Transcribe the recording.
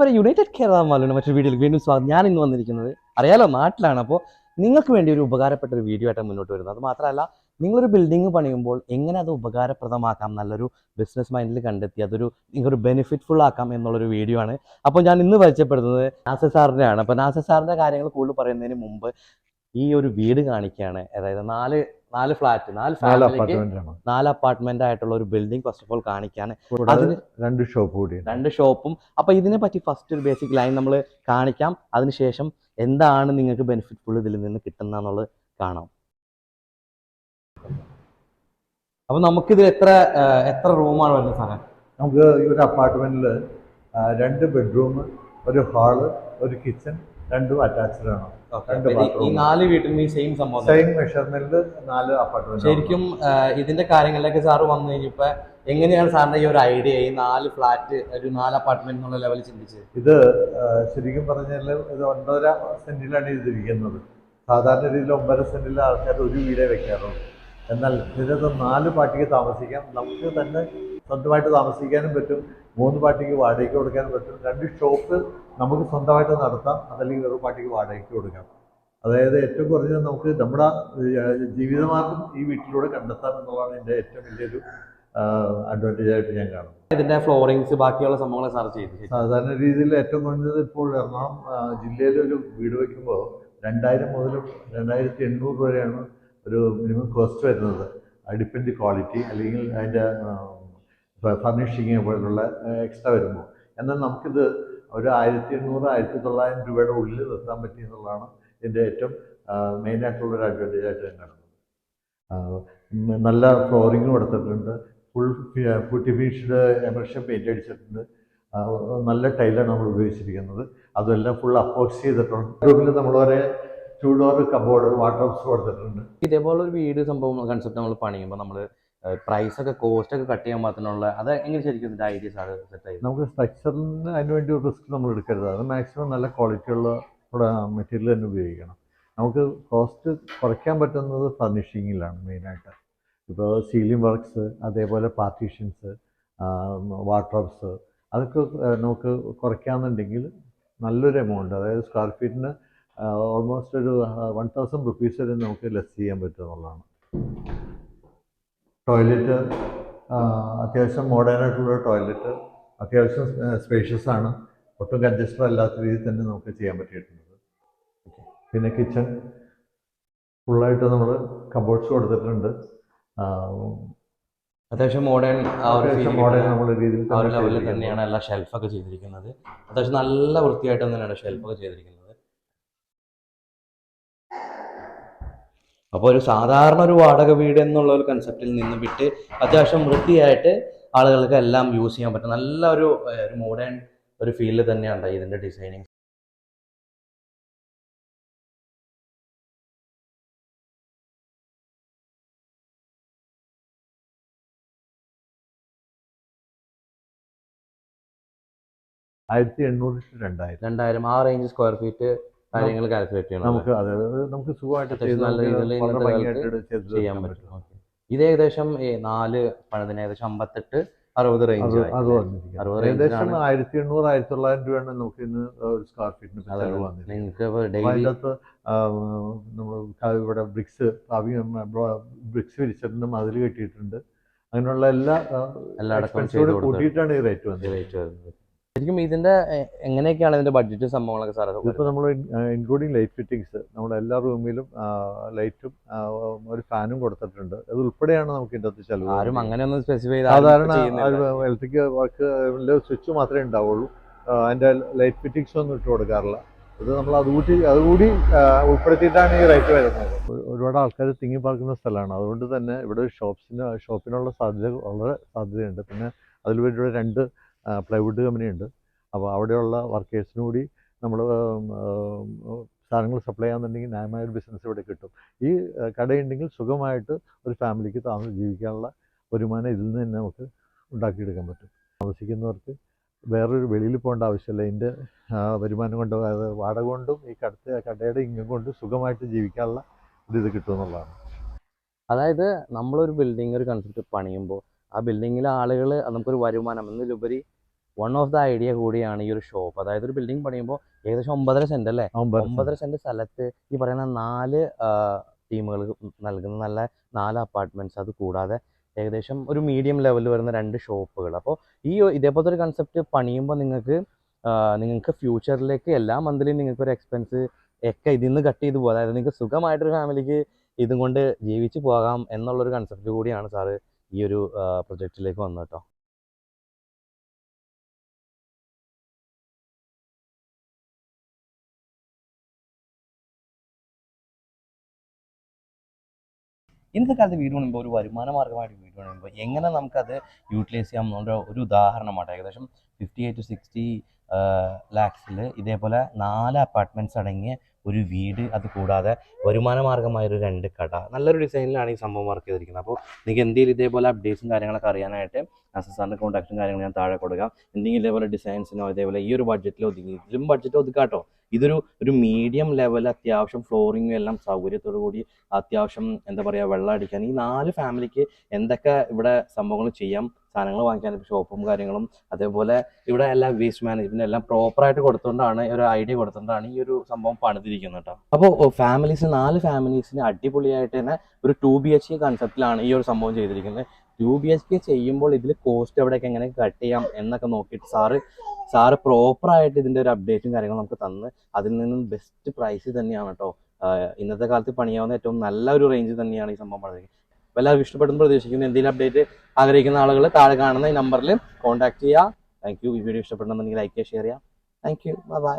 പറയാം യുണൈറ്റഡ് കേരള മാലുണ്ട് മറ്റൊരു വീഡിയോയിൽ വീണ്ടും സ്വാഗതം. ഞാൻ ഇന്ന് വന്നിരിക്കുന്നത് അറിയാലോ നാട്ടിലാണ് അപ്പോൾ നിങ്ങൾക്ക് വേണ്ടി ഒരു ഉപകാരപ്പെട്ട ഒരു വീഡിയോ ആയിട്ട് മുന്നോട്ട് വരുന്നത്. അത് മാത്രമല്ല നിങ്ങളൊരു ബിൽഡിംഗ് പണിയുമ്പോൾ എങ്ങനെ അത് ഉപകാരപ്രദമാക്കാം നല്ലൊരു ബിസിനസ് മൈൻഡിൽ കണ്ടെത്തി അതൊരു നിങ്ങൾക്കൊരു ബെനിഫിറ്റ്ഫുൾ ആക്കാം എന്നുള്ളൊരു വീഡിയോ ആണ്. അപ്പോൾ ഞാൻ ഇന്ന് പരിചയപ്പെടുന്നത് നാസർ സാറിന്റെയാണ് അപ്പോൾ നാസർ സാറിന്റെ കാര്യങ്ങൾ കൂടുതൽ പറയുന്നതിന് മുമ്പ് ഈ ഒരു വീട് കാണിക്കുകയാണ്. അതായത് നാല് നാല് ഫ്ലാറ്റ് നാല് ഫ്ലാറ്റ് ഫാമിലിക്ക് നാല് അപ്പാർട്ട്മെന്റ് ആയിട്ടുള്ള ഒരു ബിൽഡിംഗ് ഫസ്റ്റ് ഓഫ് ഓൾ കാണിക്കാണ് അതിന് രണ്ട് ഷോപ്പ് കൂടി രണ്ട് ഷോപ്പും അപ്പൊ ഇതിനെ പറ്റി ഫസ്റ്റ് ഒരു ബേസിക് ലൈൻ നമ്മൾ കാണിക്കാം. അതിനുശേഷം എന്താണ് നിങ്ങൾക്ക് ബെനിഫിറ്റ്ഫുൾ ഇതിൽ നിന്ന് കിട്ടുന്നതെന്നുള്ളത് കാണാം. അപ്പൊ നമുക്കിത് എത്ര എത്ര റൂമാണ് വരുന്നത് സാറേ? നമുക്ക് ഈ ഒരു അപ്പാർട്ട്മെന്റിൽ രണ്ട് ബെഡ്റൂം ഒരു ഹാൾ ഒരു കിച്ചൺ രണ്ടും അറ്റാച്ച്ഡ് ആണ്. ഈ നാല് വീട്ടിൽ ഈ സെയിം സംഭവം സെയിം മെഷർമെന്റ് നാല് അപ്പാർട്ട്മെന്റ് ശരിക്കും ഇതിന്റെ കാര്യങ്ങളിലേക്ക് സാറ് വന്നു കഴിഞ്ഞപ്പോ എങ്ങനെയാണ് സാറിന്റെ ഈ ഒരു ഐഡിയ ഈ നാല് ഫ്ലാറ്റ് ഒരു നാല് അപ്പാർട്ട്മെന്റ് എന്നുള്ള ലെവലിൽ ചിന്തിച്ചത്? ഇത് ശരിക്കും പറഞ്ഞാൽ ഇത് ഒൻപതര സെന്റിലാണ് ഇതിരിക്കുന്നത് സാധാരണ രീതിയിൽ ഒമ്പതര സെന്റിൽ ആൾക്കാർ ഒരു വീടേ വെക്കാറുള്ളൂ. എന്നാൽ ഇതിനകത്ത് നാല് പാർട്ടിക്ക് താമസിക്കാം. നമുക്ക് തന്നെ സ്വന്തമായിട്ട് താമസിക്കാനും പറ്റും. മൂന്ന് പാർട്ടിക്ക് വാടകയ്ക്ക് കൊടുക്കാൻ പറ്റും. രണ്ട് ഷോപ്പ് നമുക്ക് സ്വന്തമായിട്ട് നടത്താം. അതല്ലെങ്കിൽ ഒരു പാർട്ടിക്ക് വാടകയ്ക്ക് കൊടുക്കാം. അതായത് ഏറ്റവും കുറഞ്ഞത് നമുക്ക് നമ്മുടെ ജീവിതമാർഗം ഈ വീട്ടിലൂടെ കണ്ടെത്താം എന്നുള്ളതാണ് എന്റെ ഏറ്റവും വലിയൊരു അഡ്വാന്റേജ് ആയിട്ട് ഞാൻ കാണുന്നത്. ഇതിന്റെ ഫ്ലോറിങ്സ് ബാക്കിയുള്ള സംഭവങ്ങൾ സാർ ചെയ്തു. സാധാരണ രീതിയിൽ ഏറ്റവും കുറഞ്ഞത് ഇപ്പോൾ എറണാകുളം ജില്ലയിലൊരു ജില്ലയിൽ ഒരു വീട് വയ്ക്കുമ്പോൾ രണ്ടായിരം മുതൽ രണ്ടായിരത്തി എണ്ണൂറ് വരെയാണ് ഒരു മിനിമം കോസ്റ്റ് വരുന്നത്. ഡിപ്പെൻഡ് ക്വാളിറ്റി അല്ലെങ്കിൽ അതിന്റെ ഫർണിഷിങ് പോലുള്ള എക്സ്ട്രാ വരുമ്പോൾ എന്നാൽ നമുക്കിത് ഒരു ആയിരത്തി എണ്ണൂറ് ആയിരത്തി തൊള്ളായിരം രൂപയുടെ ഉള്ളിൽ നിർത്താൻ പറ്റി എന്നുള്ളതാണ് ഇതിന്റെ ഏറ്റവും മെയിനായിട്ടുള്ള ഒരു അഡ്വാന്റേജ് ആയിട്ട് ഞാൻ കാണുന്നത്. നല്ല ഫ്ലോറിങ് കൊടുത്തിട്ടുണ്ട് full putty finished emulsion paint അടിച്ചിട്ടുണ്ട്. നല്ല ടൈലാണ് നമ്മൾ ഉപയോഗിച്ചിരിക്കുന്നത്. അതെല്ലാം ഫുൾ അപ്പോക്സ് ചെയ്തിട്ടുണ്ട്. റൂമിൽ നമ്മൾ ഒരേ ചൂടോറ് കബോർഡ് ഹൗസ് കൊടുത്തിട്ടുണ്ട് ഇതേപോലെ ഒരു വീട് സംഭവം കൺസെപ്റ്റ് നമ്മൾ പണിയുമ്പോൾ നമ്മൾ പ്രൈസ് ഒക്കെ കോസ്റ്റ് ഒക്കെ കട്ട് ചെയ്യാൻ മാത്രമുള്ള അത് എങ്ങനെ ശരിക്കും ഇതിന്റെ ആണ് സെറ്റ് ആയത്? നമുക്ക് സ്ട്രക്ചറിന് അതിന് വേണ്ടി ഒരു റിസ്ക് നമ്മൾ എടുക്കരുത്. അത് മാക്സിമം നല്ല ക്വാളിറ്റിയുള്ള മെറ്റീരിയൽ തന്നെ ഉപയോഗിക്കണം. നമുക്ക് കോസ്റ്റ് കുറയ്ക്കാൻ പറ്റുന്നത് ഫർണിഷിങ്ങിലാണ് മെയിനായിട്ട് ഇപ്പോൾ സീലിംഗ് വർക്ക്സ് അതേപോലെ പാർട്ടീഷൻസ് വാട്ടർസ് അതൊക്കെ നമുക്ക് കുറയ്ക്കാമെന്നുണ്ടെങ്കിൽ നല്ലൊരു എമൗണ്ട് അതായത് സ്ക്വയർ ഫീറ്റിന് ഓൾമോസ്റ്റ് ഒരു വൺ തൗസൻഡ് റുപ്പീസ് വരെ നമുക്ക് ലെസ് ചെയ്യാൻ പറ്റും എന്നുള്ളതാണ്. ടോയ്ലറ്റ് അത്യാവശ്യം മോഡേൺ ആയിട്ടുള്ള ടോയ്ലറ്റ് അത്യാവശ്യം സ്പേഷ്യസ് ആണ്. ഒട്ടും കഞ്ചസ്റ്റർ അല്ലാത്ത രീതിയിൽ തന്നെ നമുക്ക് ചെയ്യാൻ പറ്റിയിട്ടുണ്ട്. പിന്നെ കിച്ചൺ ഫുള്ളായിട്ട് നമ്മൾ കബോർഡ്സ് കൊടുത്തിട്ടുണ്ട്. അത്യാവശ്യം മോഡേൺ ആ ഒരു മോഡേൺ നമ്മുടെ രീതിയിൽ ആ ഒരു ലെവലിൽ തന്നെയാണ് എല്ലാ ഷെൽഫൊക്കെ ചെയ്തിരിക്കുന്നത്. അത്യാവശ്യം നല്ല വൃത്തിയായിട്ട് തന്നെയാണ് ഷെൽഫൊക്കെ ചെയ്തിരിക്കുന്നത്. അപ്പോൾ ഒരു സാധാരണ ഒരു വാടക വീട് എന്നുള്ള ഒരു കൺസെപ്റ്റിൽ നിന്ന് വിട്ട് അത്യാവശ്യം വൃത്തിയായിട്ട് ആളുകൾക്ക് എല്ലാം യൂസ് ചെയ്യാൻ പറ്റും. നല്ല ഒരു ഒരു മോഡേൺ ഒരു ഫീൽ തന്നെയാണ് ഇതിന്റെ ഡിസൈനിങ് ആയിരത്തി എണ്ണൂറ് രണ്ടായിരം. രണ്ടായിരം. ആ റേഞ്ച് സ്ക്വയർ ഫീറ്റ് കാര്യങ്ങൾ കാൽക്കുലേറ്റ് ചെയ്യണം നമുക്ക് അത് നമുക്ക് സുഖമായിട്ട് ചെയ്യാൻ പറ്റും. ഇത് ഏകദേശം നാല് പണിതിന് ഏകദേശം അമ്പത്തെട്ട് അറുപത് റേഞ്ച് ഏകദേശം ആയിരത്തി എണ്ണൂറ് ആയിരത്തി തൊള്ളായിരം രൂപയാണ് നമുക്ക് ഇന്ന് ഒരു സ്ക്വയർ ഫീറ്റിന് നിങ്ങൾക്ക് അതിനകത്ത് നമ്മൾ ഇവിടെ ബ്രിക്സ് ബ്രിക്സ് വിരിച്ചിട്ടുണ്ട് മതിൽ കെട്ടിയിട്ടുണ്ട്. അങ്ങനെയുള്ള എല്ലാ കൂട്ടിയിട്ടാണ് ഈ റേറ്റ് വന്നത്. റേറ്റ് വരുന്നത്. ശരിക്കും ഇതിന്റെ എങ്ങനെയൊക്കെയാണ് ഇതിന്റെ ബഡ്ജറ്റ് സംഭവങ്ങളൊക്കെ സാർ ഇപ്പൊ നമ്മൾ ഇൻക്ലൂഡിങ് ലൈറ്റ് ഫിറ്റിങ്സ് നമ്മുടെ എല്ലാ റൂമിലും ലൈറ്റും ഒരു ഫാനും കൊടുത്തിട്ടുണ്ട്. അത് ഉൾപ്പെടെയാണ് നമുക്ക് ഇതിന്റെ ചെലവ് ആരും അങ്ങനെയൊന്നും അങ്ങനെ ഒന്നും സ്പെസിഫൈ സാധാരണ ഇലക്ട്രിക് വർക്ക് സ്വിച്ച് മാത്രമേ ഉണ്ടാവുള്ളൂ. അതിന്റെ ലൈറ്റ് ഫിറ്റിങ്സ് ഒന്നും ഇട്ട് കൊടുക്കാറില്ല. ഇത് നമ്മൾ അതുകൂടി അതുകൂടി ഉൾപ്പെടുത്തിയിട്ടാണ് ഈ റേറ്റ് വരുന്നത്. ഒരുപാട് ആൾക്കാർ തിങ്ങി പാർക്കുന്ന സ്ഥലമാണ്. അതുകൊണ്ട് തന്നെ ഇവിടെ ഷോപ്സിന് ഷോപ്പിനുള്ള സാധ്യത വളരെ സാധ്യതയുണ്ട്. പിന്നെ അതിൽ വേണ്ടിയുള്ള രണ്ട് പ്ലൈവുഡ് കമ്പനി ഉണ്ട്. അപ്പോൾ അവിടെയുള്ള വർക്കേഴ്സിനും കൂടി നമ്മൾ സാധനങ്ങൾ സപ്ലൈ ചെയ്യാന്നുണ്ടെങ്കിൽ ന്യായമായ ഒരു ബിസിനസ് ഇവിടെ കിട്ടും. ഈ കടയുണ്ടെങ്കിൽ സുഖമായിട്ട് ഒരു ഫാമിലിക്ക് താമസം ജീവിക്കാനുള്ള വരുമാനം ഇതിൽ നിന്ന് തന്നെ നമുക്ക് ഉണ്ടാക്കിയെടുക്കാൻ പറ്റും. താമസിക്കുന്നവർക്ക് വേറൊരു വെളിയിൽ പോകേണ്ട ആവശ്യമില്ല. ഇതിന്റെ വരുമാനം കൊണ്ട് വാടക കൊണ്ടും ഈ കടത്തെ കടയുടെ ഇൻകം കൊണ്ടും സുഖമായിട്ട് ജീവിക്കാനുള്ള ഇത് കിട്ടുമെന്നുള്ളതാണ് അതായത് നമ്മളൊരു ബിൽഡിംഗ് ഒരു കൺസെപ്റ്റ് പണിയുമ്പോൾ ആ ബിൽഡിങ്ങിലെ ആളുകൾ നമുക്കൊരു വരുമാനം. എന്നതിലുപരി വൺ ഓഫ് ദ ഐഡിയ കൂടിയാണ് ഈ ഒരു ഷോപ്പ് അതായത് ഒരു ബിൽഡിംഗ് പണിയുമ്പോൾ ഏകദേശം ഒമ്പതര സെന്റ് അല്ലേ? ഒമ്പത് ഒമ്പതര സെന്റ് സ്ഥലത്ത് ഈ പറയുന്ന നാല് ടീമുകൾ നൽകുന്ന നല്ല നാല് അപ്പാർട്ട്മെന്റ്സ് അത് കൂടാതെ ഏകദേശം ഒരു മീഡിയം ലെവലിൽ വരുന്ന രണ്ട് ഷോപ്പുകൾ അപ്പോൾ ഈ ഇതേപോലത്തെ ഒരു കൺസെപ്റ്റ് പണിയുമ്പോൾ നിങ്ങൾക്ക് നിങ്ങൾക്ക് ഫ്യൂച്ചറിലേക്ക് എല്ലാ മന്ത്ലിയും നിങ്ങൾക്ക് ഒരു എക്സ്പെൻസ് ഒക്കെ ഇതിൽ നിന്ന് കട്ട് ചെയ്ത് പോകും അതായത് നിങ്ങൾക്ക് സുഖമായിട്ടൊരു ഫാമിലിക്ക് ഇതും കൊണ്ട് ജീവിച്ചു പോകാം എന്നുള്ളൊരു കൺസെപ്റ്റ് കൂടിയാണ് സാറ് ഈ ഒരു പ്രൊജക്റ്റിലേക്ക് വന്നു കേട്ടോ ഇന്നത്തെ കാലത്ത് വീട് പണിയുമ്പോൾ ഒരു വരുമാന മാർഗമായിട്ട് വീട് പണിയുമ്പോൾ എങ്ങനെ നമുക്കത് യൂട്ടിലൈസ് ചെയ്യാം എന്നുള്ള ഒരു ഉദാഹരണമാണ് ഏകദേശം ഫിഫ്റ്റി എയ്റ്റ് ടു സിക്സ്റ്റി ലാക്സിൽ ഇതേപോലെ നാല് അപ്പാർട്ട്മെന്റ്സ് അടങ്ങിയ ഒരു വീട് അത് കൂടാതെ വരുമാന മാർഗമായ ഒരു രണ്ട് കട. നല്ലൊരു ഡിസൈനിലാണ് ഈ സംഭവം വർക്ക് ചെയ്തിരിക്കുന്നത്. അപ്പോൾ നിങ്ങൾക്ക് എന്തെങ്കിലും ഇതേപോലെ അപ്ഡേറ്റ്സും കാര്യങ്ങളൊക്കെ അറിയാനായിട്ട് അസസ് സാറിന്റെ കോൺടാക്റ്റും കാര്യങ്ങളും ഞാൻ താഴെ കൊടുക്കാം. എന്തെങ്കിലും ഇതേപോലെ ഡിസൈൻസിനോ ഇതേപോലെ ഈ ഒരു ബഡ്ജറ്റിൽ ഒതുങ്ങി ഇതിലും ബഡ്ജറ്റ് ഒതുക്കാട്ടോ. ഇതൊരു ഒരു മീഡിയം ലെവൽ അത്യാവശ്യം ഫ്ലോറിങ്ങും എല്ലാം സൗകര്യത്തോടു കൂടി അത്യാവശ്യം എന്താ പറയുക വെള്ളം അടിക്കാൻ ഈ നാല് ഫാമിലിക്ക് എന്തൊക്കെ ഇവിടെ സംഭവങ്ങൾ ചെയ്യാം സാധനങ്ങൾ വാങ്ങിക്കാൻ ഷോപ്പും കാര്യങ്ങളും അതേപോലെ ഇവിടെ എല്ലാം വേസ്റ്റ് മാനേജ്മെന്റ് എല്ലാം പ്രോപ്പർ ആയിട്ട് കൊടുത്തുകൊണ്ടാണ് ഒരു ഐഡിയ കൊടുത്തുകൊണ്ടാണ് ഈ ഒരു സംഭവം പണിതിരിക്കുന്നത് കേട്ടോ. അപ്പോൾ ഫാമിലീസ് നാല് ഫാമിലീസിന് അടിപൊളിയായിട്ട് തന്നെ ഒരു ടു ബി എച്ച് കൺസെപ്റ്റിലാണ് ഈ ഒരു സംഭവം ചെയ്തിരിക്കുന്നത്. ടു ബി എച്ച് കെ ചെയ്യുമ്പോൾ ഇതിൽ കോസ്റ്റ് എവിടെയൊക്കെ എങ്ങനെ കട്ട് ചെയ്യാം എന്നൊക്കെ നോക്കിയിട്ട് സാറ് സാറ് പ്രോപ്പറായിട്ട് ഇതിന്റെ ഒരു അപ്ഡേറ്റും കാര്യങ്ങളും നമുക്ക് തന്ന് അതിൽ നിന്നും ബെസ്റ്റ് പ്രൈസ് തന്നെയാണ് കേട്ടോ. ഇന്നത്തെ കാലത്ത് പണിയാവുന്ന ഏറ്റവും നല്ല ഒരു റേഞ്ച് തന്നെയാണ് ഈ സംഭവം അപ്പോൾ എല്ലാവർക്കും ഇഷ്ടപ്പെടുന്നു പ്രതീക്ഷിക്കുന്നു. എന്തെങ്കിലും അപ്ഡേറ്റ് ആഗ്രഹിക്കുന്ന ആളുകൾ താഴെ കാണുന്ന ഈ നമ്പറിൽ കോൺടാക്ട് ചെയ്യുക. താങ്ക് യു ഈ വീഡിയോ ഇഷ്ടപ്പെടണമെന്നുണ്ടെങ്കിൽ ലൈക്ക് ചെയ്യുക ഷെയർ ചെയ്യുക. Thank you bye